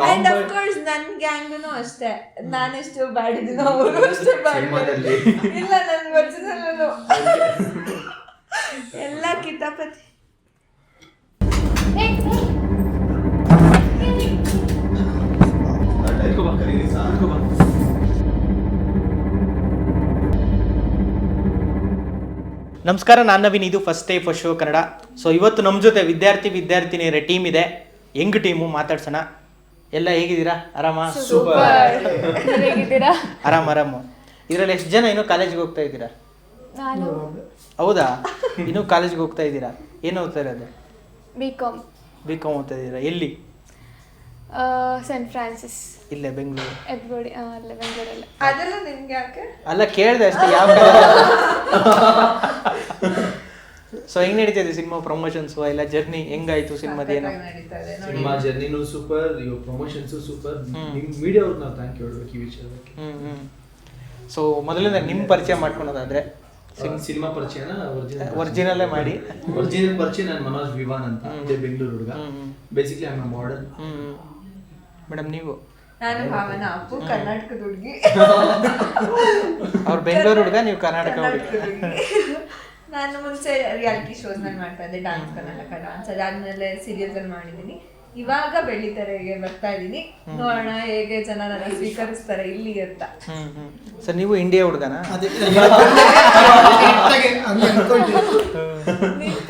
And of course ನನ್ ಗ್ಯಾಂಗ್ನು ಅಷ್ಟೇ. ನಾನೆಷ್ಟು ಬ್ಯಾಡಿದ್ದೀನೋ ಅವರು ಅಷ್ಟೇ ಇಲ್ಲ ನನ್ ಒರಿಜಿನಲ್ ಎಲ್ಲ ಕಿತಾಪತಿ. ನಮಸ್ಕಾರ ನಾನು ನವೀನ್. ಇದು first day first show Kannada. So ಇವತ್ತು ನಮ್ಮ ಜೊತೆ ವಿದ್ಯಾರ್ಥಿ ವಿದ್ಯಾರ್ಥಿನಿಯರ ಟೀಮ್ ಇದೆ. ಹೆಂಗ್ ಟೀಮು ಮಾತಾಡ್ಸೋಣ. ಎಲ್ಲ ಹೇಗಿದ್ದೀರಾ? ಆರಾಮ? ಹೇಗಿದ್ದೀರಾ? ಆರಾಮ ಆರಾಮು. ಇದರಲ್ಲಿ ಎಷ್ಟು ಜನ ಇನ್ನೂ ಕಾಲೇಜ್ಗೆ ಹೋಗ್ತಾ ಇದ್ದೀರಾ? ನಾನು. ಹೌದಾ? ಇನ್ನೂ ಕಾಲೇಜ್ಗೆ ಹೋಗ್ತಾ ಇದ್ದೀರಾ? ಏನು ಓದ್ತಾ ಇರೋದು? ಬಿ ಕಾಮ್ ಬಿ ಕಾಮ್ ಓದ್ತಾ ಇದ್ದೀರಾ? ಎಲ್ಲಿ? ಸೆಂಟ್ ಫ್ರಾನ್ಸಿಸ್ ಇಲ್ಲೇ ಬೆಂಗಳೂರು. ಎಬ್ಗೋಡಿ ಅಲ್ಲೇ ಬೆಂಗಳೂರಲ್ಲೇ. ಅದೆಲ್ಲ ನಿಮ್ಗೆ ಯಾಕೆ? ಅಲ್ಲ ಕೇಳಿದೆ ಅಷ್ಟೇ ಯಾವ ಸೊ ಹೆಂಗ್ ನಡೀತಿದೆ ಸಿನಿಮಾ ಪ್ರಮೋಷನ್ಸ್ ಇಲ್ಲ ಜರ್ನಿ ಹೆಂಗಾಯ್ತು ಸಿನಿಮಾ ಏನು? ಸಿನಿಮಾ ಜರ್ನಿನೂ ಸೂಪರ್ ಇವ್ ಪ್ರಮೋಷನ್ಸ್ ಸೂಪರ್ ನಿಮ್ ಮೀಡಿಯಾ ಅವ್ರಿಗೆ ನಾವು ಥ್ಯಾಂಕ್ ಯು ಹೇಳ್ಬೇಕು ಈ ವಿಚಾರಕ್ಕೆ. ಹ್ಮ್ ಹ್ಮ್. ಸೊ ಮೊದಲಿಂದ ನಿಮ್ಮ ಪರಿಚಯ ಮಾಡ್ಕೊಳೋದಾದ್ರೆ? ಸಿನಿಮಾ ಪರಿಚಯನ ಒರಿಜಿನಲ್ ಒರಿಜಿನಲ್ಲೇ ಮಾಡಿ. ಒರಿಜಿನಲ್ ಪರಿಚಯ ನಾನು ಮನೋಜ್ ವಿವಾನ್ ಅಂತ ಇದೇ ಬೆಂಗಳೂರು ಹುಡುಗ. ಬೇಸಿಕ್ಲಿ ಐ ಮಾಡರ್ನ್ ಮೇಡಮ್ ನೀವು? ನಾನು ಭಾವನಾ ಅಪ್ಪು ಕರ್ನಾಟಕದ ಹುಡುಗಿ. ಅವ್ರು ಬೆಂಗಳೂರು ಹುಡುಗ ನೀವು ಕರ್ನಾಟಕ ಹುಡುಗಿ. ನಾನು ಮುಂಚೆ ರಿಯಾಲಿಟಿ ಶೋಸ್ನಲ್ಲಿ ಮಾಡ್ತಾ ಇದ್ದೆ ಡಾನ್ಸ್ ಕನ್ನಡ ಡಾನ್ಸ್ ಅದಾದ್ಮೇಲೆ ಸೀರಿಯಲ್ಸ್ ಅಲ್ಲಿ ಮಾಡಿದೀನಿ ಇವಾಗ ಬೆಳ್ಳಿತೆರೆಗೆ ಬರ್ತಾ ಇದೀನಿ ನೋಡೋಣ ಹೇಗೆ ಜನ ನನ್ನ ಸ್ವೀಕರಿಸ್ತಾರೆ ಇಲ್ಲಿ ಅಂತ. ಸರ್ ನೀವು ಇಂಡಿಯಾ ಹುಡುಗನ?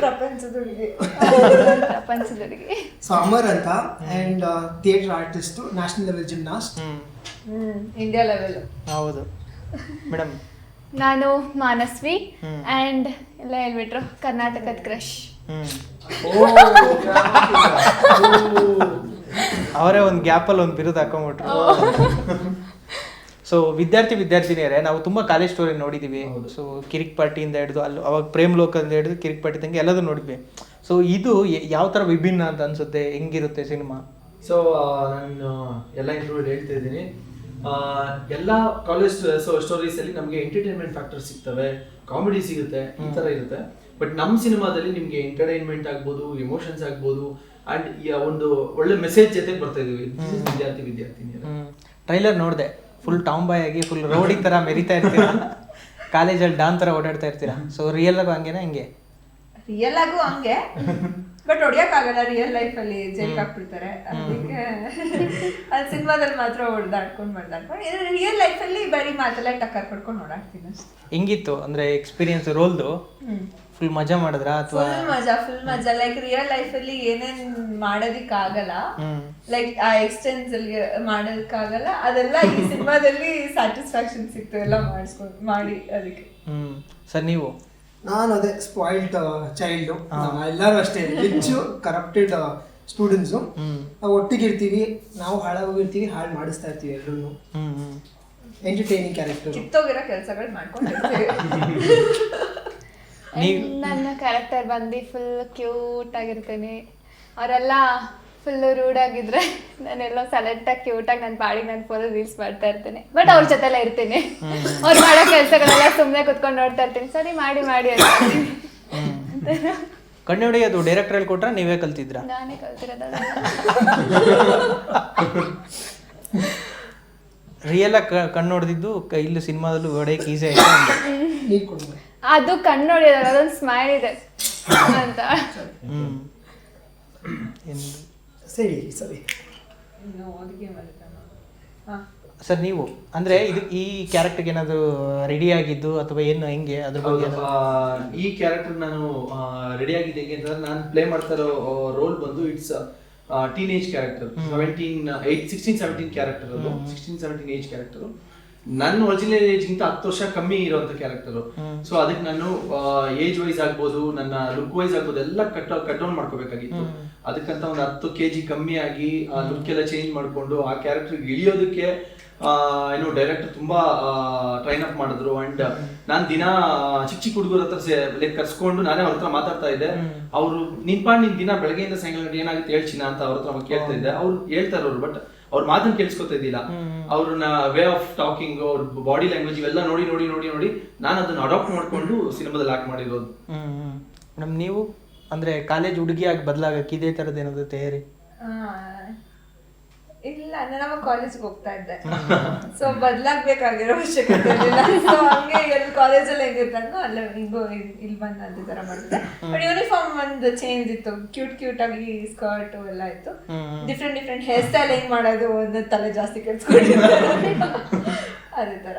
ಪ್ರಪಂಚದೊಳಗೆ. ಸೊ ಅಮರ್ ಅಂತ and theatre artist national level gymnast India level ಹೌದು. ಮೇಡಮ್ ನಾನು ಮಾನಸ್ವಿ ಅಂಡ್ ಆ್ಯಂಡ್ ಎಲ್ಲ ಹೇಳ್ಬಿಟ್ರು ಕರ್ನಾಟಕದ ಕ್ರಶ್ ಅವರೇ ಒಂದು ಗ್ಯಾಪಲ್ಲಿ ಒಂದು ಬಿರುದು ಹಾಕೊಂಡ್ಬಿಟ್ರು ಸೊ ವಿದ್ಯಾರ್ಥಿ ವಿದ್ಯಾರ್ಥಿನಿಯರೇ ನಾವು ತುಂಬಾ ಕಾಲೇಜ್ ಸ್ಟೋರಿ ನೋಡಿದ್ದೀವಿ ಸೊ ಕಿರಿಕ್ ಪಾರ್ಟಿಯಿಂದ ಹಿಡಿದು ಅಲ್ಲಿ ಅವಾಗ ಪ್ರೇಮ್ ಲೋಕದಿಂದ ಹಿಡಿದು ಕಿರಿಕ್ ಪಾರ್ಟಿ ತಂಗೆ ಎಲ್ಲದೂ ನೋಡಿದ್ವಿ. ಸೊ ಇದು ಯಾವ ಥರ ವಿಭಿನ್ನ ಅಂತ ಅನ್ಸುತ್ತೆ? ಹೆಂಗಿರುತ್ತೆ ಸಿನಿಮಾ? ಸೊ ನಾನು ಎಲ್ಲ ಇಂಟರ್ವ್ಯೂ ಹೇಳ್ತಾ ಇದ್ದೀನಿ ಆ, ಎಲ್ಲ ಕಾಲೇಜ್ ಸ್ಟೋರೀಸ್ ಅಲ್ಲಿ ನಮಗೆ ಎಂಟರ್ಟೈನ್ಮೆಂಟ್ ಫ್ಯಾಕ್ಟರ್ ಸಿಗ್ತವೆ ಕಾಮಿಡಿ ಸಿಗುತ್ತೆ ಈ ತರ ಇರುತ್ತೆ. ಬಟ್ ನಮ್ಮ ಸಿನಿಮಾದಲ್ಲಿ ನಿಮ್ಗೆ ಎಂಟರ್ಟೈನ್ಮೆಂಟ್ ಆಗ್ಬೋದು ಎಮೋಷನ್ಸ್ ಆಗ್ಬೋದು ಅಂಡ್ ಒಂದು ಒಳ್ಳೆ ಮೆಸೇಜ್ ಜೊತೆ ಬರ್ತಾ ಇದೀವಿ ವಿದ್ಯಾರ್ಥಿ ವಿದ್ಯಾರ್ಥಿನಿ ಟ್ರೈಲರ್ ನೋಡಿದೆ. ಫುಲ್ ಟಾಮ್ ಬಾಯ್ ಆಗಿ ಫುಲ್ ರೋಡಿ ತರ ಮೆರಿತಾ ಇರ್ತೀರಾ? ಕಾಲೇಜಲ್ಲಿ ಡಾನ್ ತರ ಓಡಾಡ್ತಾ ಇರ್ತೀರಾ? ಸೊ ರಿಯಲ್ ಆಗು ಹಂಗೇನಾ ಹಿಂಗೆ? ರಿಯಲ್ ಆಗು ಹಂಗೆ. ಬಟ್ ಹೊಡಿಯಕ್ಕಾಗಲ್ಲ ರಿಯಲ್ ಲೈಫ್ ಅಲ್ಲಿ ಜೈಲ್ ಹಾಕ್ಬಿಡ್ತಾರೆ. ಅದಕ್ಕೆ ಅಲ್ಲಿ ಸಿನಿಮಾದಲ್ಲಿ ಮಾತ್ರ ಹೊಡೆದಾಡ್ಕೊಂಡು ಮಾಡ್ದಾಡ್ಕೊಂಡು ರಿಯಲ್ ಲೈಫ್ ಅಲ್ಲಿ ಬರೀ ಮಾತೆಲ್ಲ ಟಕ್ಕರ್ ಪಡ್ಕೊಂಡು ಓಡಾಡ್ತೀನಿ ಅಷ್ಟೇ. ಹೆಂಗಿತ್ತು? ಅಂದ್ರೆ ಎಕ್ಸ್ಪೀರಿಯನ್ಸ್ ರೋಲ್ದು ಫುಲ್ ಮಜಾ ಮಾಡಿದ್ರ ಅಥವಾ ಫುಲ್ ಮಜಾ ಫುಲ್ ಮಜಾ. ಲೈಕ್ ರಿಯಲ್ ಲೈಫ್ ಅಲ್ಲಿ ಏನೇನ್ ಮಾಡೋದಿಕ್ ಆಗಲ್ಲ ಲೈಕ್ ಆ ಎಕ್ಸ್ಟೆನ್ಸ್ ಅಲ್ಲಿ ಮಾಡೋದಕ್ಕಾಗಲ್ಲ. ಅದೆಲ್ಲ ಈ ಸಿನಿಮಾದಲ್ಲಿ ಸ್ಯಾಟಿಸ್ಫ್ಯಾಕ್ಷನ್ ಸಿಕ್ತು ಎಲ್ಲ ಮಾಡಿಸ್ಕೊಂಡು ಮಾಡಿ ಅದಕ್ಕೆ. ಹ್ಮ್. ಸರ್ ನೀವು? ನಾನು ಅದೇ ಸ್ಪಾಯಿಲ್ಡ್ ಚೈಲ್ಡು ಎಲ್ಲರೂ ಅಷ್ಟೇ. ಹೆಚ್ಚು ಕರಪ್ಟೆಡ್ ಸ್ಟೂಡೆಂಟ್ಸು ನಾವು ಒಟ್ಟಿಗೆ ಇರ್ತೀವಿ ನಾವು ಹಾಳಾಗೋಗಿರ್ತೀವಿ ಹಾಳು ಮಾಡಿಸ್ತಾ ಇರ್ತೀವಿ ಎಲ್ಲರೂ ಎಂಟರ್ಟೈನಿಂಗ್ ಕ್ಯಾರೆಕ್ಟರ್ ಕಿತ್ತೋಗಿರೋ ಕೆಲಸಗಳು ಮಾಡ್ಕೊಂಡು ನನ್ನ ಕ್ಯಾರೆಕ್ಟರ್ ಬಂದು ಫುಲ್ ಕ್ಯೂಟ್ ಆಗಿರ್ತೇನೆ. ಅವರೆಲ್ಲ ಫುಲ್ ರೂಡ್ ಆಗಿದ್ರೆ ನಾನೆಲ್ಲೋ ಸೆಲೆಕ್ಟಾಗಿ ಕ್ಯೂಟಾಗಿ ನನ್ನ ಪಾಡಿಗೆ ನಾನು ಫೋನ್ ರೀಲ್ಸ್ ಮಾಡ್ತಾ ಇರ್ತೇನೆ. ಬಟ್ ಅವ್ರ ಜೊತೆಲ್ಲ ಇರ್ತೀನಿ. ಅವ್ರು ಮಾಡೋ ಕೆಲಸಗಳೆಲ್ಲ ಸುಮ್ಮನೆ ಕುತ್ಕೊಂಡು ನೋಡ್ತಾ ಇರ್ತೀನಿ. ಸರಿ ಮಾಡಿ ಮಾಡಿ ಅಂತ. ಕಣ್ಣು ಅದು ಡೈರೆಕ್ಟರ್ ಅಲ್ಲಿ ಕೊಟ್ರ ನೀವೇ ಕಲ್ತಿದ್ರಾ? ನಾನೇ ಕಲ್ತಿರೋದ ರಿಯಲ್ ಆಗಿ ಕಣ್ಣು ಹೊಡೆದಿದ್ದು ಇಲ್ಲಿ ಸಿನಿಮಾದಲ್ಲೂ ಹೊಡೆಯಕ್ಕೆ ಈಸಿ ಆಯ್ತು ಅಂದೆ. ಕಣ್ಣು ನೋಡಿದಾರೆ ಅದೊಂದು ಸ್ಮೈಲ್ ಇದೆ. ಅಂತ. ಸರಿ ಸರಿ. ಸರ್ ನೀವು ಅಂದ್ರೆ ಇದು ಈ ಕ್ಯಾರೆಕ್ಟರ್ ಏನಾದ್ರು ರೆಡಿ ಆಗಿದ್ದು ಅಥವಾ ಏನು ಹೆಂಗೆ? ಅದ್ರ ಬಗ್ಗೆ ಈ ಕ್ಯಾರೆಕ್ಟರ್ ನಾನು ರೆಡಿ ಆಗಿದ್ದೆ ಹೇಗೆ ಅಂತಂದ್ರೆ ನಾನು ಪ್ಲೇ ಮಾಡ್ತಾ ಇರೋ ರೋಲ್ ಬಂದು it's teenage character seventeen eight sixteen seventeen character ಅದು. ಸಿಕ್ಸ್ಟೀನ್ ಸೆವೆಂಟೀನ್ ಏಜ್ ಕ್ಯಾರೆಕ್ಟರ್ ನನ್ನ ಒರಿಜಿನಲ್ ಏಜ್ ಗಿಂತ ಹತ್ತು ವರ್ಷ ಕಮ್ಮಿ ಇರುವಂತ ಕ್ಯಾರೆಕ್ಟರ್ ಸೊ ಅದಕ್ಕೆ ನಾನು ಏಜ್ ವೈಸ್ ಆಗ್ಬೋದು ನನ್ನ ಲುಕ್ ವೈಸ್ ಆಗ್ಬೋದು ಎಲ್ಲ ಕಟ್ ಕಟ್ ಡೌನ್ ಮಾಡ್ಕೋಬೇಕಾಗಿತ್ತು. ಅದಕ್ಕಂತ ಒಂದು ಹತ್ತು ಕೆ ಜಿ ಕಮ್ಮಿ ಆಗಿ ಆ ಲುಕ್ ಎಲ್ಲ ಚೇಂಜ್ ಮಾಡಿಕೊಂಡು ಆ ಕ್ಯಾರೆಕ್ಟರ್ ಇಳಿಯೋದಕ್ಕೆ ಏನು ಡೈರೆಕ್ಟರ್ ತುಂಬಾ ಟ್ರೈನ್ ಅಪ್ ಮಾಡಿದ್ರು. ಅಂಡ್ ನಾನು ದಿನ ಚಿಕ್ಕ ಚಿಕ್ಕ ಹುಡುಗರ ಹತ್ರ ಲೈಕ್ ಕರ್ಸ್ಕೊಂಡು ನಾನೇ ಅವ್ರ ಹತ್ರ ಮಾತಾಡ್ತಾ ಇದ್ದೆ. ಅವರು, ನಿನ್ ಪಾಡ್ ನಿನ್ ದಿನ ಬೆಳಗ್ಗೆಯಿಂದ ಸಾಯಂಕಾಲ ಏನಾಗುತ್ತೆ ಹೇಳ್ಚಿನ ಅಂತ ಅವ್ರ ಹತ್ರ ಕೇಳ್ತಾ ಇದ್ದೆ. ಅವ್ರು ಹೇಳ್ತಾರೆ ಅವ್ರು ಬಟ್ ಅವ್ರ ಮಾತನ್ನ ಕೇಳಿಸ್ಕೊತಾ ಇದ್ದಿಲ್ಲ. ಅವ್ರನ್ನ ವೇ ಆಫ್ ಟಾಕಿಂಗ್ ಅವ್ರ ಬಾಡಿ ಲ್ಯಾಂಗ್ವೇಜ್ ಇವೆಲ್ಲ ನೋಡಿ ನೋಡಿ ನೋಡಿ ನೋಡಿ ನಾನು ಅದನ್ನ ಅಡಾಪ್ಟ್ ಮಾಡ್ಕೊಂಡು ಸಿನಿಮಾದಲ್ಲಿ ಆಕ್ಟ್ ಮಾಡಿರೋದು. ನೀವು ಅಂದ್ರೆ ಕಾಲೇಜ್ ಹುಡುಗಿಯಾಗಿ ಬದಲಾಗಕ್ಕೆ ಇದೇ ಥರದ್ದು ಏನಾದ್ರು ತಯಾರಿ? ಇಲ್ಲ ನಾನು ಕಾಲೇಜ್ಗೆ ಹೋಗ್ತಾ ಇದ್ದೆ. ಸೊ ಬದ್ಲಾಗ್ಬೇಕಾಗಿರೋ ಅವಶ್ಯಕತೆ ಇರಲಿಲ್ಲ ಸೊ ಹಂಗೆ ಎಲ್ಲಿ ಕಾಲೇಜಲ್ಲಿ ಹೆಂಗಿರ್ತಂಗೋ ಅಲ್ಲೇ ಹಿಂಗೋ ಇಲ್- ಇಲ್ಲಿ ಬಂದು ಅದೇ ತರ ಮಾಡಿದ್ದೆ ಬಟ್ ಯೂನಿಫಾರ್ಮ್ ಒಂದು ಚೇಂಜ್ ಇತ್ತು. ಕ್ಯೂಟ್ ಕ್ಯೂಟ್ ಆಗಿ ಸ್ಕರ್ಟ್ ಎಲ್ಲ ಇತ್ತು. ಡಿಫ್ರೆಂಟ್ ಡಿಫ್ರೆಂಟ್ ಹೇರ್ ಸ್ಟೈಲ್ ಹೆಂಗ್ ಮಾಡೋದು ಒಂದು ತಲೆ ಜಾಸ್ತಿ ಕೆಡ್ಸ್ಕೊಂಡಿದ್ದಾರೆ ಅದೇ ತರ.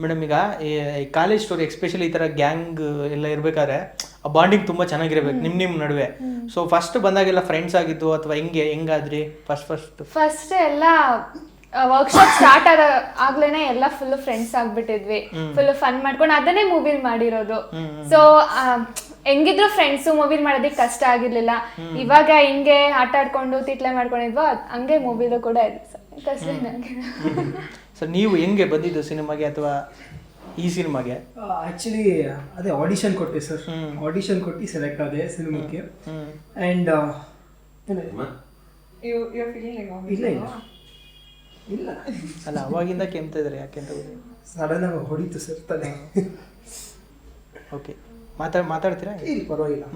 ಮೇಡಮ್ ಈಗ ಈ ಕಾಲೇಜ್ ಸ್ಟೋರಿ ಎಸ್ಪೆಷಲಿ ಈ ತರ ಗ್ಯಾಂಗ್ ಎಲ್ಲ ಇರ್ಬೇಕಾದ್ರೆ ಆ ಬಾಂಡಿಂಗ್ ತುಂಬಾ ಚೆನ್ನಾಗಿರ್ಬೇಕು ನಿಮ್ಮ ನಿಮ್ಮ ನಡುವೆ. ಸೊ ಫಸ್ಟ್ ಬಂದಾಗೆಲ್ಲ ಫ್ರೆಂಡ್ಸ್ ಆಗಿದ್ದು ಅಥವಾ ಹೆಂಗೆ ಹೆಂಗಾದ್ರಿ? ಫಸ್ಟ್ ಫಸ್ಟ್ ಫಸ್ಟ್ ಎಲ್ಲ ವರ್ಕ್ಶಾಪ್ ಸ್ಟಾರ್ಟ್ ಆದ ಆಗ್ಲೇನೆ ಎಲ್ಲ ಫುಲ್ ಫ್ರೆಂಡ್ಸ್ ಆಗ್ಬಿಟ್ಟಿದ್ವಿ. ಫುಲ್ ಫನ್ ಮಾಡ್ಕೊಂಡು ಅದನ್ನೇ ಮೂವಿಲ್ ಮಾಡಿರೋದು. ಸೊ ಹೆಂಗಿದ್ರು ಫ್ರೆಂಡ್ಸ್ ಮೂವಿಲ್ ಮಾಡೋದಕ್ಕೆ ಕಷ್ಟ ಆಗಿರ್ಲಿಲ್ಲ. ಇವಾಗ ಹಿಂಗೆ ಆಟ ಆಡ್ಕೊಂಡು ತಿಟ್ಲೆ ಮಾಡ್ಕೊಂಡಿದ್ವೋ ಹಂಗೆ ಮೂವಿಲು ಕೂಡ ಕಷ್ಟ ಸೊ ನೀವು ಹೆಂಗೆ ಬಂದಿದ್ದು ಸಿನಿಮಾಗೆ ಅಥವಾ ಈ ಸಿನಿಮಾಗೆ. ಆಕ್ಚುಲಿ ಅದೇ ಆಡಿಷನ್ ಕೊಟ್ಟೆ ಸರ್. ಆಡಿಷನ್ ಕೊಟ್ಟು ಸೆಲೆಕ್ಟ್ ಆದೆ ಸಿನಿಮಾಕ್ಕೆ. ಆ್ಯಂಡ್ ಯು ಯು ಫೀಲಿಂಗ್ ಇಲ್ಲ ಇಲ್ಲ. ಇಲ್ಲ. ಅಲ್ಲ ಅವಾಗಿಂದ ಕೆಂತ ಇದ್ದಾರೆ ಯಾಕೆ ಅಂತ ಸಡನ್ ಆಗಿ ಹೊಡಿತು ಸರ್ ತಲೆ. ಓಕೆ ಮಾತಾಡ್ ಮಾತಾಡ್ತೀರಾ? ಇಲ್ಲ ಪರವಾಗಿಲ್ಲ.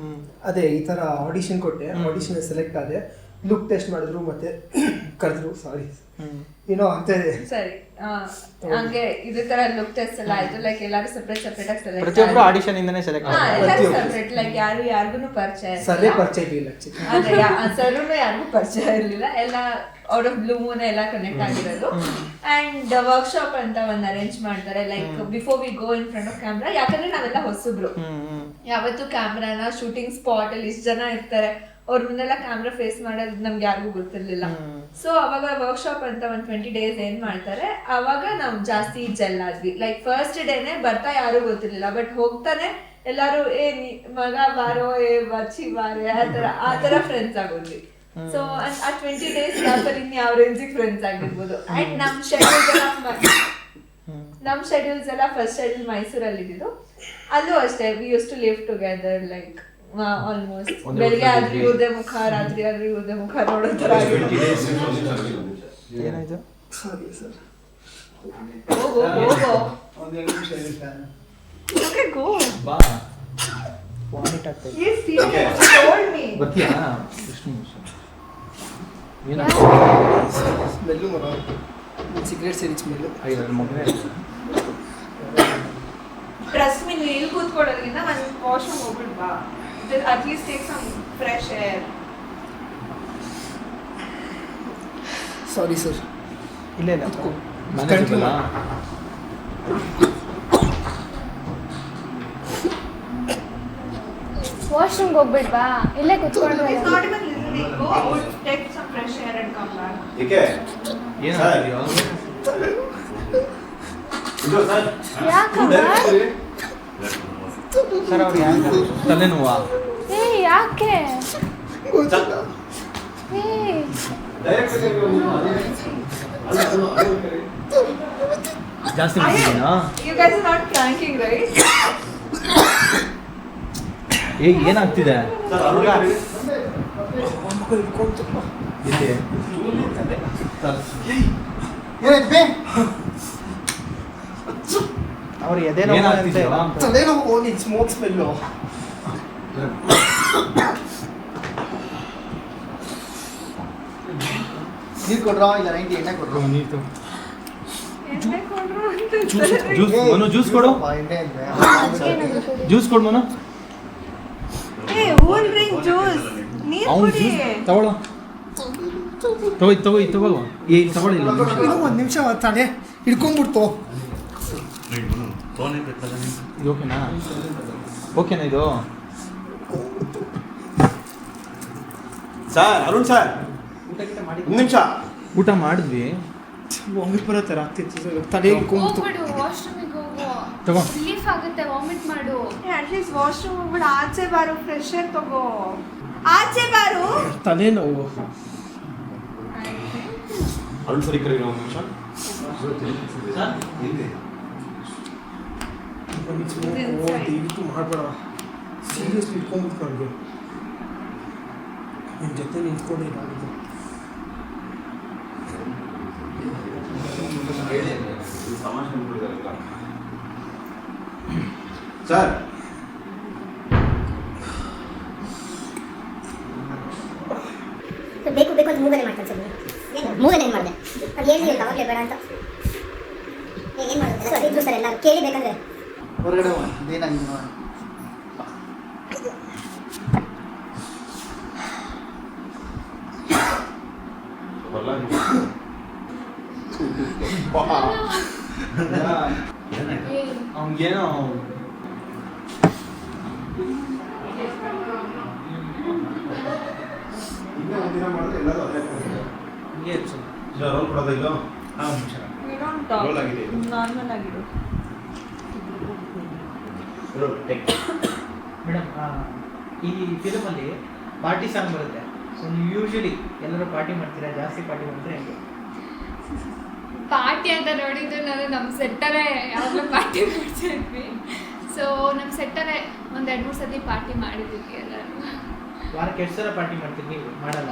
ಅದೇ ಈ ಥರ ಆಡಿಷನ್ ಕೊಟ್ಟೆ. ಆಡಿಷನ್ ಸೆಲೆಕ್ಟ್ ಆದೆ. ಲುಕ್ ಟೆಸ್ಟ್ ಮಾಡಿದ್ರು ಮತ್ತೆ ಕರೆದ್ರು ಸಾರಿ ಏನೋ ಅಂತ ಇದೆ. ಸರಿ ಹಂಗೆ ಇದೇ ತರ ಲುಕ್ ಟೆಸ್ಟ್ ಎಲ್ಲ ಆಯ್ತು ಲೈಕ್ ಎಲ್ಲರೂ ಸೆಪರೇಟ್ ಸೆಪರೇಟ್ ಆಗಿ ಸೆಲೆಕ್ಟ್ ಪ್ರತಿಯೊಬ್ಬರು ಆಡಿಷನ್ ಇಂದನೇ ಸೆಲೆಕ್ಟ್. ಸೆಪರೇಟ್ ಲೈಕ್ ಯಾರು ಯಾರಿಗೂ ಪರಿಚಯ ಸರಿ. ಪರಿಚಯ ಇರಲಿಲ್ಲ ಆಕ್ಚುಲಿ ಅದೇ ಸರೂ ಯಾರಿಗೂ ಪರಿಚಯ ಇರಲಿಲ್ಲ. ಎಲ್ಲ ಔಟ್ ಆಫ್ ಬ್ಲೂ ಮೂನ್ ಎಲ್ಲ ಕನೆಕ್ಟ್ ಆಗಿರೋದು. ಅಂಡ್ ವರ್ಕ್ಶಾಪ್ ಅಂತ ಒಂದು ಅರೇಂಜ್ ಮಾಡ್ತಾರೆ like before we go in front of camera ಯಾಕಂದ್ರೆ ನಾವೆಲ್ಲ ಹೊಸಬ್ರು. ಯಾವತ್ತು ಕ್ಯಾಮ್ರಾನ ಶೂಟಿಂಗ್ ಸ್ಪಾಟ್ ಅಲ್ಲಿ ಇಷ್ಟು ಜನ ಇರ್ತಾರೆ ಅವ್ರ ಮುಂದೆಲ್ಲ ಕ್ಯಾಮ್ರಾ ಫೇಸ್ ಮಾಡೋದು ನಮ್ಗೆ ಯಾರಿಗೂ ಗೊತ್ತಿರ್ಲಿಲ್ಲ. ಸೊ ಅವಾಗ ವರ್ಕ್ಶಾಪ್ ಅಂತ ಒಂದ್ ಟ್ವೆಂಟಿ ಡೇಸ್ ಏನ್ ಮಾಡ್ತಾರೆ? ಅವಾಗ ನಾವು ಜಾಸ್ತಿ ಜೆಲ್ ಆದ್ವಿ ಲೈಕ್ ಫಸ್ಟ್ ಡೇನೆ ಬರ್ತಾ ಯಾರು ಗೊತ್ತಿರಲಿಲ್ಲ. ಬಟ್ ಹೋಗ್ತಾನೆ ಎಲ್ಲಾರು, ಏ ಮಗ ಬಾರೋ, ಏ, ಬಚ್ಚಿ ಬಾರೆ, ಆ ತರ ಆ ತರ ಫ್ರೆಂಡ್ಸ್ ಆಗೋದ್ವಿ. ಸೊ ಆ ಟ್ವೆಂಟಿ ಡೇಸ್ ಇನ್ ಯಾವ ರೇಂಜಿಗೆ ಫ್ರೆಂಡ್ಸ್ ಆಗಿರ್ಬೋದು. ಅಂಡ್ ನಮ್ ಶೆಡ್ಯೂಲ್ಸ್ ಎಲ್ಲ ನಮ್ ಶೆಡ್ಯೂಲ್ಸ್ ಎಲ್ಲ ಫಸ್ಟ್ ಶೆಡ್ಯೂಲ್ ಮೈಸೂರಲ್ಲಿ ಇದ್ದಿದ್ದು ಅಲ್ಲೂ ಅಷ್ಟೇ we use to live together like almost ಬೆಳಿಗ್ಗೆ ಆದ್ರೆ. ಇವ್ರದೇ ಮುಖ ರಾತ್ರಿ ಆದ್ರೆ ಇವ್ರದೇ ಮುಖ ನೋಡೋ ತರ ಏನಾಯ್ತು? ಸಾರಿ ಸರ್ ಹೋಗೋ ಹೋಗೋ. ಒಂದೆರಡು ನಿಮಿಷ ಇದೆ fan. ಓಕೆ ಗೋ ಬಾ. ವಾಮಿಟ್ ಆಗ್ತಾ ಇದೆ. ಯು ಸೀರಿಯಸ್ ಟೋಲ್ಡ್ ಮೀ ಬರ್ತೀಯಾ? ಎಷ್ಟು ನಿಮಿಷ. ಸ್ಮೆಲ್ಲು ಮರ. ಸಿಗರೇಟ್ ಸೇರಿ ಸ್ಮೆಲ್ಲು. ಐದು ಮಗನೇ ಟ್ರಸ್ಟ್ ಮೀ ನೀವು ಇಲ್ಲಿ ಕೂತ್ಕೊಳ್ಳೋದ್ರಿಂದ ಒಂದು ವಾಶ್ರೂಮ್ ಹೋಗ್ಬಿಡ್ ಬಾ at least take some fresh air sorry sir ಇಲ್ಲ ಇಲ್ಲ ಮ್ಯಾನೇಜಬಲ್ ವಾಶ್ರೂಮ್ಗೆ ಹೋಗ್ಬಿಡ್ವಾ ಇಲ್ಲೇ ಕುತ್ಕೊಂಡು it's not even listening go out take some fresh air and come back ಏಕೆ ಏನಾಗ್ತಿದ್ಯೋ ಇದು ಸರ್ ಯಾಕಮ್ಮ ಸರ್ ಅವ್ರು ಯಾಕೆ ತಲೆನೋವಾ? ಏ ಯಾಕೆ? ಜಾಸ್ತಿ ಮಾಡ್ತಿದ್ದೀನಾ? You guys are not pranking right ಏ ಏನಾಗ್ತಿದೆ? ಸರ್ ಇಲ್ಲಿ. ಅವ್ರು ಎದೆ ನೋವು ಅಂತ ಏನಾಗ್ತಿದ್ಯೋ? ಅಂತ. ತಲೆನೋವು ಸ್ಮೋಕ್ ಸ್ಮೆಲ್ಲು ನೀರು ಕೊಡ್ರೋ ಇಲ್ಲ ನೈಂಟಿ ಎಣ್ಣೆ ಕೊಡ್ರೋ? ನೀರು ಎಣ್ಣೆ ಕೊಡ್ರು ಅಂತ ಜ್ಯೂಸ್ ಜ್ಯೂಸ್ ಮನು ಜ್ಯೂಸ್ ಕೊಡು. ಎಣ್ಣೆ ಜ್ಯೂಸ್ ಕೊಡು ಮನು. ಏ ಕೂಲ್ ಡ್ರಿಂಕ್ ಜ್ಯೂಸ್ ನೀರು ಅವ್ನು ಕುಡಿ. ಜ್ಯೂಸ್ ತಗೊಳ್ಳೋ ತಗೋ ಇದು ತಗೋ ಇದು ತಗೋ ಏ ಇಲ್ಲಿ ತಗೊಳ್ಳಿಲ್ಲ ಒಂದು ನಿಮಿಷ. ಇದು ಒಂದು ತಲೆ ಹಿಡ್ಕೊಂಡ್ಬಿಡ್ತು ಇದು ಓಕೆನಾ? ಓಕೆನಾ ಇದು? Sir Arun sir. ಒಂದು ನಿಮಿಷ. ಊಟ ಮಾಡಿದ್ವಿ. ವಾಮಿಟ್ ಬರೋ ಥರ ಆಗ್ತಿತ್ತು ಸರ್ ತಲೆ ಕುಂತು ಹೋಗ್ಬಿಡು ವಾಶ್ರೂಮಿಗೆ ಹೋಗು. ತಗೋ. ರಿಲೀಫ್ ಆಗುತ್ತೆ ವಾಮಿಟ್ ಮಾಡು. ಅಟ್ಲೀಸ್ಟ್ ವಾಶ್ರೂಮ್ ಹೋಗ್ಬಿಡು ಆಚೆ ಬಾರು ಫ್ರೆಶ್ ಏರ್ ತಗೋ. ಆಚೆ ಬಾರು. ತಲೆ ನೋವು. ಅರುಣ್ ಸರ್ ಈ ಕಡೆ ಒಂದು ನಿಮಿಷ. ದಯವಿಟ್ಟು ಮಾಡಬೇಡ. ಸೀರಿಯಸ್ಲಿ ಇಟ್ಕೊಂಡ್ಬಿಟ್ಟು ನನಗೆ ನಿನ್ನ ಜೊತೆ ನಿಂತ್ಕೊಂಡಿಲ್ಲ ಇದು ಸರ್. ಬೇಕು ಬೇಕು ಅಂತ ಮೂಗನೆ ಮಾಡ್ತಾನೆ ಸರ್. ಮೂವಲ್ಲಿ ಏನು ಮಾಡಿದೆ. ಅದು ಹೇಳಿ ಅವಾಗಲೇ ಬೇಡ ಅಂತ. ಏನು ಮಾಡಿದೆ ಸರ್ ಇದ್ರು ಸರ್ ಎಲ್ಲ ಕೇಳಿ ಬೇಕಂದ್ರೆ ಹೊರಗಡೆ ನೋಡೋಣ ಅವ್ನಿಗೇನೋ ಹಿಂಗೆ ಅನ್ಸುತ್ತೆ. ರೋಲ್ ಕೊಡೋದ ಇಲ್ಲ? Roll ಆಗಿದೆ. ಇದು. ಟೆಕ್ ಮೇಡಮ್ ಈ ಫಿಲಮಲ್ಲಿ ಪಾರ್ಟಿ ಸಾಂಗ್ ಬರುತ್ತೆ. ಸೊ ನೀವು ಯೂಶಲಿ ಎಲ್ಲರೂ ಪಾರ್ಟಿ ಮಾಡ್ತೀರಾ? ಜಾಸ್ತಿ ಪಾರ್ಟಿ ಮಾಡಿದ್ರೆ ಹೆಂಗೆ? ಪಾರ್ಟಿ ಅಂತ ನೋಡಿದ್ದು ನಾನು ನಮ್ಮ ಸೆಟ್ಟರೇ ಯಾವಾಗಲೂ ಪಾರ್ಟಿ ಮಾಡ್ತಿದ್ವಿ ಸೊ ನಮ್ಮ ಸೆಟ್ಟರೇ ಒಂದು ಎರಡು ಮೂರು ಸತಿ ಪಾರ್ಟಿ ಮಾಡಿದ್ವಿ ಎಲ್ಲರೂ. ವಾರಕ್ಕೆ ಎಷ್ಟು ಸಲ ಪಾರ್ಟಿ ಮಾಡ್ತೀವಿ ನೀವು? ಮಾಡಲ್ಲ.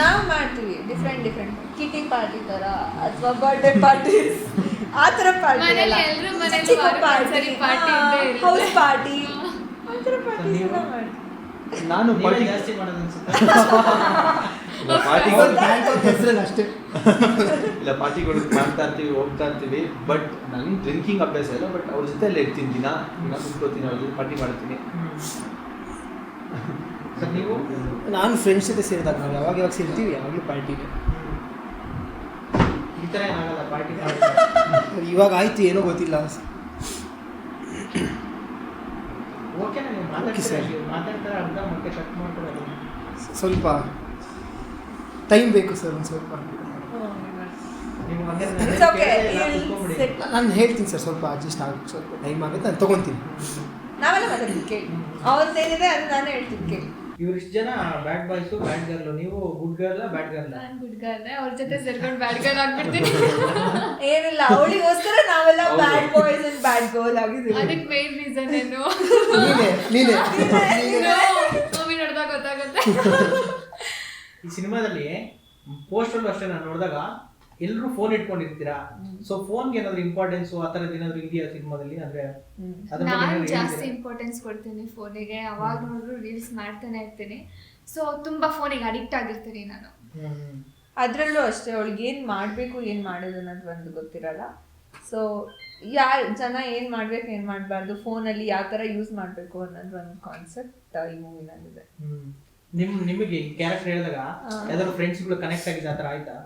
ನಾವು ಮಾಡ್ತೀವಿ. ಡಿಫ್ರೆಂಟ್ ಡಿಫ್ರೆಂಟ್ ಕಿಟಿ ಪಾರ್ಟಿ ಥರ ಅಥವಾ ಬರ್ಡೇ ಪಾರ್ಟಿ ಆ ತರ ಪಾರ್ಟಿ ಇರುತ್ತೆ. ಹೌಸ್ ಪಾರ್ಟಿ ಆ ಥರ ಪಾರ್ಟಿ ನಾನು ಪಾರ್ಟಿ ಜಾಸ್ತಿ ಮಾಡೋದು ಅನ್ಸುತ್ತೆ. ಪಾರ್ಟಿ ಅಷ್ಟೇ ಇಲ್ಲ ಪಾರ್ಟಿಗಳು ಮಾಡ್ತಾ ಇರ್ತೀವಿ ಹೋಗ್ತಾ ಇರ್ತೀವಿ ಬಟ್ ನನಗೆ ಡ್ರಿಂಕಿಂಗ್ ಅಭ್ಯಾಸ ಇಲ್ಲ ಬಟ್ ಅವ್ರ ಜೊತೆ ಅಲ್ಲಿ ಇರ್ತೀನಿ ದಿನ ದಿನ ಕುತ್ಕೋತೀನಿ ಅವ್ರ ಜೊತೆ ಪಾರ್ಟಿ ಮಾಡ್ತೀನಿ. ಸರ್ ನೀವು? ನಾನು ಫ್ರೆಂಡ್ಸ್ ಜೊತೆ ಸೇರಿದಾಗ ನಾವು ಯಾವಾಗ ಯಾವಾಗ ಸೇರ್ತೀವಿ ಯಾವಾಗಲೂ ಪಾರ್ಟಿಗೆ ಈ ಥರ ಏನಾಗಲ್ಲ ಪಾರ್ಟಿ ಇವಾಗ ಆಯ್ತು ಏನೋ ಗೊತ್ತಿಲ್ಲ. Okay sir. ಸ್ವಲ್ಪ ಟೈಮ್ ಬೇಕು ಸರ್ ಒಂದು ಸ್ವಲ್ಪ. ನಾನು ಹೇಳ್ತೀನಿ ಸರ್ ಸ್ವಲ್ಪ ಅಡ್ಜಸ್ಟ್ ಆಗುತ್ತೆ ಸ್ವಲ್ಪ ಟೈಮ್ ಆಗುತ್ತೆ ನಾನು ತೊಗೊತೀನಿ. ನಾವೆಲ್ಲ ಮಾತಾಡ್ತೀನಿ ಕೇಳಿ. ಏನಿದೆ ಅದು ನಾನು ಹೇಳ್ತೀನಿ ಕೇಳಿ. ಇವ್ರಿಷ್ಟು ಜನ ಬ್ಯಾಡ್ ಬಾಯ್ಸ್ ಬ್ಯಾಡ್ ಗರ್ಲ್ ನೀವು good girl bad girl good girl ಅವ್ರ ಜೊತೆ ಸೇರ್ಕೊಂಡು ಬ್ಯಾಡ್ಗಲ್ ಆಗ್ಬಿಡ್ತೀನಿ. ಏನಿಲ್ಲ ಅವಳಿಗೋಸ್ಕರ ನಾವೆಲ್ಲ bad boys and bad girl ಆಗಿದ್ದೀವಿ. ಅದಕ್ಕೆ ಮೇನ್ ರೀಸನ್ ಏನು? ನೀನೆ ನೀನೆ. ಮೂವಿ ನೋಡಿದಾಗ ಗೊತ್ತಾಗುತ್ತೆ. ಈ ಸಿನಿಮಾದಲ್ಲಿ ಪೋಸ್ಟರ್ ಅಷ್ಟೇ ನಾನು ನೋಡಿದಾಗ ಎಲ್ಲರೂ ಫೋನ್ ಇಟ್ಕೊಂಡಿರ್ತೀರಾ? ಸೊ ಫೋನ್ಗೆ ಏನಾದ್ರು ಇಂಪಾರ್ಟೆನ್ಸ್ ಆ ಥರದ್ದು ಏನಾದ್ರು ಇದೆಯಾ ಸಿನಿಮಾದಲ್ಲಿ? ಅಂದ್ರೆ ಅದ್ರ ಬಗ್ಗೆ ನಾನು ಏನಾದ್ರು ಜಾಸ್ತಿ? ಇಂಪಾರ್ಟೆನ್ಸ್ ಕೊಡ್ತೀನಿ ಫೋನಿಗೆ ಅವಾಗ ನೋಡಿದ್ರು ರೀಲ್ಸ್ ಮಾಡ್ತಾನೆ ಇರ್ತೀನಿ. ಸೊ ತುಂಬಾ ಫೋನಿಗೆ ಅಡಿಕ್ಟ್ ಆಗಿರ್ತೀನಿ ನಾನು. ಅದ್ರಲ್ಲೂ ಹ್ಮ್. ಅದರಲ್ಲೂ ಅಷ್ಟೇ ಅವಳಿಗೆ ಏನು ಮಾಡಬೇಕು ಏನು ಮಾಡೋದು ಅನ್ನೋದು ಒಂದು ಗೊತ್ತಿರಲ್ಲ. ಸೊ ಯಾರು ಜನ ಏನು ಮಾಡ್ಬೇಕು ಏನು ಮಾಡಬಾರ್ದು ಫೋನಲ್ಲಿ ಯಾವ ತರ ಯೂಸ್ ಮಾಡಬೇಕು ಅನ್ನೋದು ಒಂದು ಕಾನ್ಸೆಪ್ಟ್ ಈ ಮೂವಿನಲ್ಲಿದೆ ಹ್ಮ್. ನಿಮ್ ನಿಮಗೆ ಕ್ಯಾರೆಕ್ಟರ್ ಹೇಳಿದಾಗ ಯಾವ್ದಾದ್ರು ಫ್ರೆಂಡ್ಸ್ಗಳು ಕನೆಕ್ಟ್ ಆಗಿದ್ದ ಆ ಥರ ಆಯ್ತಾ?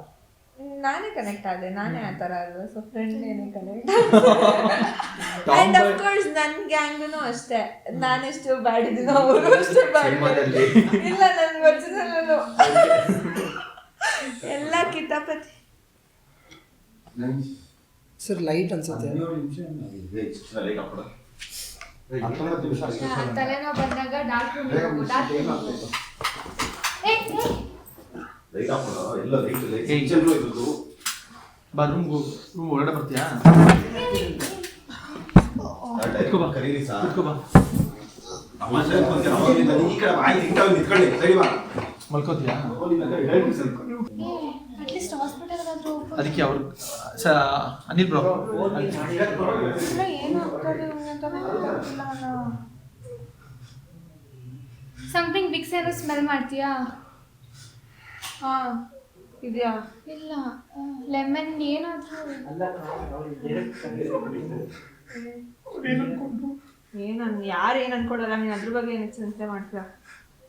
ನಾನೇ ಕನೆಕ್ಟ್ ಆದೆ ನಾನೇ ಆ ಥರ ಅಲ್ವಾ? ಸೊ ಫ್ರೆಂಡ್ ಏನೇ ಕನೆಕ್ಟ್ boy- ಆಫ್ ಕೋರ್ಸ್ ನನ್ನ ಗ್ಯಾಂಗ್ನು ಅಷ್ಟೇ. ನಾನೆಷ್ಟು ಬ್ಯಾಡಿದ್ದೀನೋ ಇದೀನೋ ಅವರು ಅಷ್ಟೇ ಬ್ಯಾಡ್ ಇಲ್ಲ ನನ್ನ ವರ್ಜಿನಲ್ಲೂ ಎಲ್ಲ ಕಿತಾಪತಿ. ಸರ್ ಲೈಟ್ ಅನ್ಸುತ್ತೆ. ತಲೆನೋವು ಬಂದಾಗ ಡಾಕ್ಟ್ರು ಡಾಕ್ಟ್ರು ಬಾ ರೂಮ್ ರೂಮ್ ಹೊರಗಡೆ ಬರ್ತೀಯಾ? ಕರೀರಿ ಸರ್ ಕುತ್ಕೋ ಬಾ. ಮಲ್ಕೋತೀಯಾ? ಅಟ್ಲೀಸ್ಟ್ ಹಾಸ್ಪಿಟಲ್ಗಾದ್ರೂ ಅದಕ್ಕೆ ಅವ್ರು ಸ ಅನಿಲ್ ಬ್ರೋ ಏನು ಆಗ್ತದೆ ಸಮಥಿಂಗ್ ಬಿಕ್ಸ್ ಏನೋ ಸ್ಮೆಲ್ ಮಾಡ್ತೀಯಾ? ಹಾ ಇದೆಯಾ? ಇಲ್ಲ. ಲೆಮನ್ ಏನಾದರೂ ಏನು ಯಾರು ಏನು ಅನ್ಕೊಳಲ್ಲ ನೀನು ಅದ್ರ ಬಗ್ಗೆ ಏನು ಚಿಂತೆ ಮಾಡ್ತೀಯ?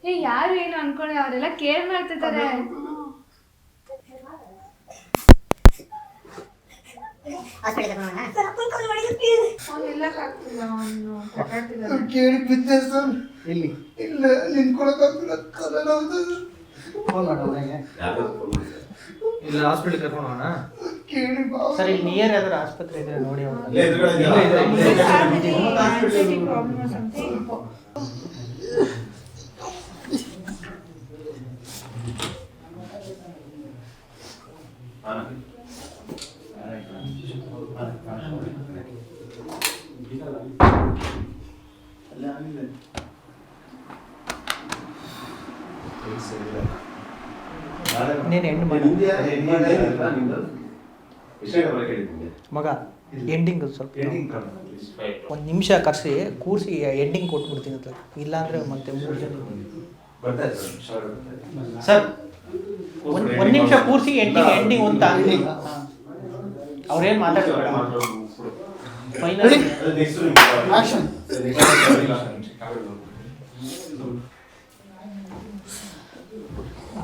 ಏ ಯಾರು ಏನು ಅನ್ಕೊಳ್ಳಿ ಅವರೆಲ್ಲ ಕೇರ್ ಮಾಡ್ತಿದ್ದಾರೆ. ಕೇಳಿ ಬಿದ್ದೆ ಸರ್. ಇಲ್ಲಿ ಇಲ್ಲ ನಿಂತ್ಕೊಳಕ್ಕಾಗ್ತಿಲ್ಲ ಕಲರ್ ನೋವು ಫೋನ್ ಮಾಡು ಅವನಿಗೆ ಇಲ್ಲ ಹಾಸ್ಪಿಟಲ್ ಕರ್ಕೊಂಡು ಹೋಗೋಣ ಕೇಳಿ ಸರ್ ಇಲ್ಲಿ ನಿಯರ್ ಯಾವ್ದಾದ್ರು ಆಸ್ಪತ್ರೆ ಇದ್ರೆ ನೋಡಿ ಅವ್ರು ಇಲ್ಲೇ ಎದುರುಗಡೆ ಇದೆಯಲ್ಲ? ಪ್ರಾಬ್ಲಮ್ ಸಮಥಿಂಗ್ ನೀನು ಮಾಡ. ಮಗ ಎಂಡಿಂಗ್ ಸ್ವಲ್ಪ ಒಂದು ನಿಮಿಷ ಕರ್ಸಿ ಕೂರಿಸಿ ಎಂಡಿಂಗ್ ಕೊಟ್ಬಿಡ್ತೀನಿ ಅಂತ ಇಲ್ಲಾಂದ್ರೆ ಮತ್ತೆ ಮೂರು ಜನ ಸರ್ ಒಂದ್ ಒಂದ್ ನಿಮಿಷ ಕೂರಿಸಿ ಎಂಡಿಂಗ್ ಎಂಡಿಂಗ್ ಅಂತ ಅವ್ರೇನ್ ಮಾತಾಡ್ತಾರೆ? ಫೈನಲ್ ಆಕ್ಷನ್ ಹತ್ರನೇ ಇದೆಯಾ ಹಾಸ್ಪಿಟಲ್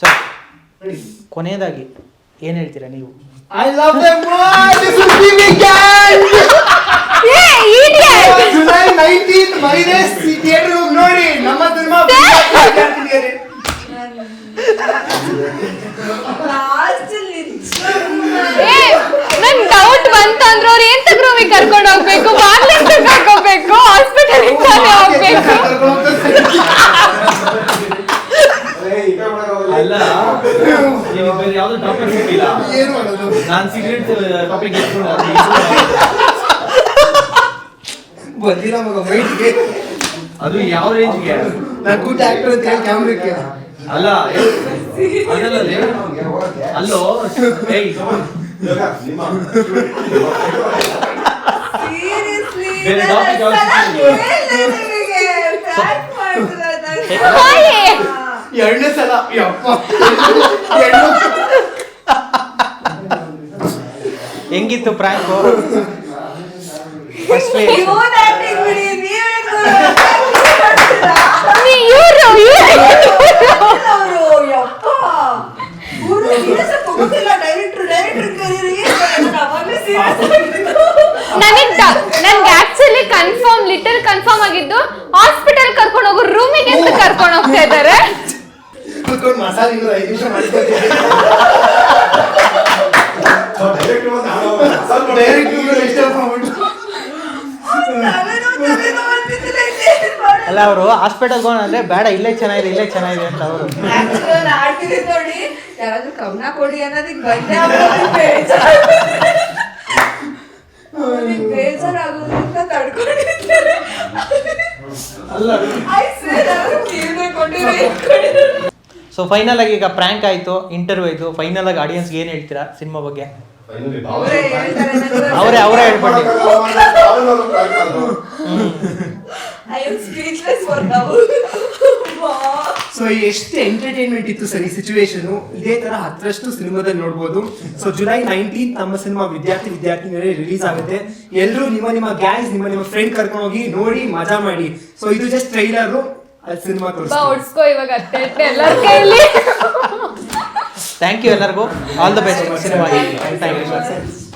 ಸರ್ ಕೊನೆಯದಾಗಿ ಏನ್ ಹೇಳ್ತೀರಾ ನೀವು? I love them this is the weekend ಏ idiot! July 19th minus theatre ಹೋಗಿ ನೋಡಿ ನಮ್ಮ ಸಿನಿಮಾ ನನ್ ಡೌಟ್ ಬಂತಂದ್ರೆ ಅವ್ರು ಏನ್ ರೂಮಿಗೆ ಕರ್ಕೊಂಡು ಹೋಗ್ಬೇಕು? ಬಾಗ್ಲಿಂದ ಕರ್ಕೋಬೇಕು? ಹಾಸ್ಪಿಟಲ್ ಹೋಗ್ಬೇಕು? ಅಲ್ಲ ನಿನಗೆ ಬೇರೆ ಯಾವ್ದು ಟಾಪಿಕ್ ಸಿಕ್ಕಿಲ್ಲ. ಏನು ಮಾಡೋದು? ನಾನ್ ಸಿಗರೇಟ್ ಟಾಪಿಕ್ ಎತ್ಕೊಂಡು ಬಂದಿಲ್ಲ ಮಗ ಮೈಟ್ಗೆ ಅದು ಯಾವ ರೇಂಜ್ಗೆ ನಾನು ಗುಡ್ ಆಕ್ಟರ್ ಅಂತ ಹೇಳಿ ಕ್ಯಾಮ್ರಕ್ಕೆ ಅಲ್ಲ. ಅಲ್ಲೋ ಬೇರೆ ಹಾಯೇ. ಎರಡನೇ ಸಲ ಯಪ್ಪ ಹೆಂಗಿತ್ತು ಪ್ರಾಂಕ್ ಫಸ್ಟ್ ಇವ್ರು ನನಗ್ ನನ್ಗೆ ಆಕ್ಚುಲಿ ಕನ್ಫರ್ಮ್ ಲಿಟಲ್ ಕನ್ಫರ್ಮ್ ಆಗಿದ್ದು ಹಾಸ್ಪಿಟಲ್ ಕರ್ಕೊಂಡು ಹೋಗೋ ರೂಮಿಗೆ ಅಂತ ಕರ್ಕೊಂಡು ಹೋಗ್ತಾ ಇದ್ದಾರೆ. ಕೂತ್ಕೊಂಡು ಮಸಾಲೆ ಇನ್ನೂ ಐದು ನಿಮಿಷ ಮಾಡ್ಕೊತೀನಿ ಡೈರೆಕ್ಟ್ ಅಲ್ಲ ಅವರು ಹಾಸ್ಪಿಟಲ್ ಹೋಗೋಣ ಅಂದ್ರೆ ಬೇಡ ಇಲ್ಲೇ ಚೆನ್ನಾಗಿದೆ ಇಲ್ಲೇ ಚೆನ್ನಾಗಿದೆ ಅಂತ ಅವರು. ನೋಡಿ ಯಾರಾದ್ರೂ ಕೊಡಿ ಅನ್ನೋದಕ್ಕೆ ಬಂದೆ ಬೇಜಾರ್. ಕೊಟ್ಟಿರೋ. ಸೊ ಫೈನಲ್ ಆಗಿ ಈಗ ಪ್ರಾಂಕ್ ಆಯ್ತು ಇಂಟರ್ವ್ಯೂ ಆಯ್ತು. ಫೈನಲ್ ಆಗಿ ಆಡಿಯನ್ಸ್ ಏನ್ ಹೇಳ್ತೀರಾ ಸಿನಿಮಾ ಬಗ್ಗೆ? ಅವ್ರೇ ಹೇಳ್ತಾರೆ ಅವರೇ ಅವರೇ ಹೇಳ್ಬಿಡಿ. I am speechless for now. So ಎಷ್ಟು ಎಂಟರ್ಟೈನ್ಮೆಂಟ್ ಇತ್ತು ಸರಿ ಸಿಚುವೇಶನ್ ಇದೇ ತರ ಹತ್ತರಷ್ಟು ಸಿನಿಮಾದಲ್ಲಿ ನೋಡಬಹುದು ಸೊ ಜುಲೈ ನೈನ್ಟೀನ್ ನಮ್ಮ ಸಿನಿಮಾ ವಿದ್ಯಾರ್ಥಿ ವಿದ್ಯಾರ್ಥಿನಿಯರೇ ರಿಲೀಸ್ ಆಗುತ್ತೆ. ಎಲ್ಲರೂ ನಿಮ್ಮ ನಿಮ್ಮ ಗ್ಯಾಂಗ್ಸ್ ನಿಮ್ಮ ನಿಮ್ಮ ಫ್ರೆಂಡ್ ಕರ್ಕೊಂಡು ಹೋಗಿ ನೋಡಿ ಮಜಾ ಮಾಡಿ. ಸೊ ಇದು ಜಸ್ಟ್ ಟ್ರೈಲರ್ ಅಲ್ಲಿ ಸಿನಿಮಾ ಹೊಡ್ಸ್ಕೋ ಇವಾಗ ಅತ್ತೆ. ಅತ್ತೆ ಎಲ್ಲರ ಕೈಲಿ ಥ್ಯಾಂಕ್ ಯು ಎಲ್ಲರಿಗೂ. All the best cinema thank you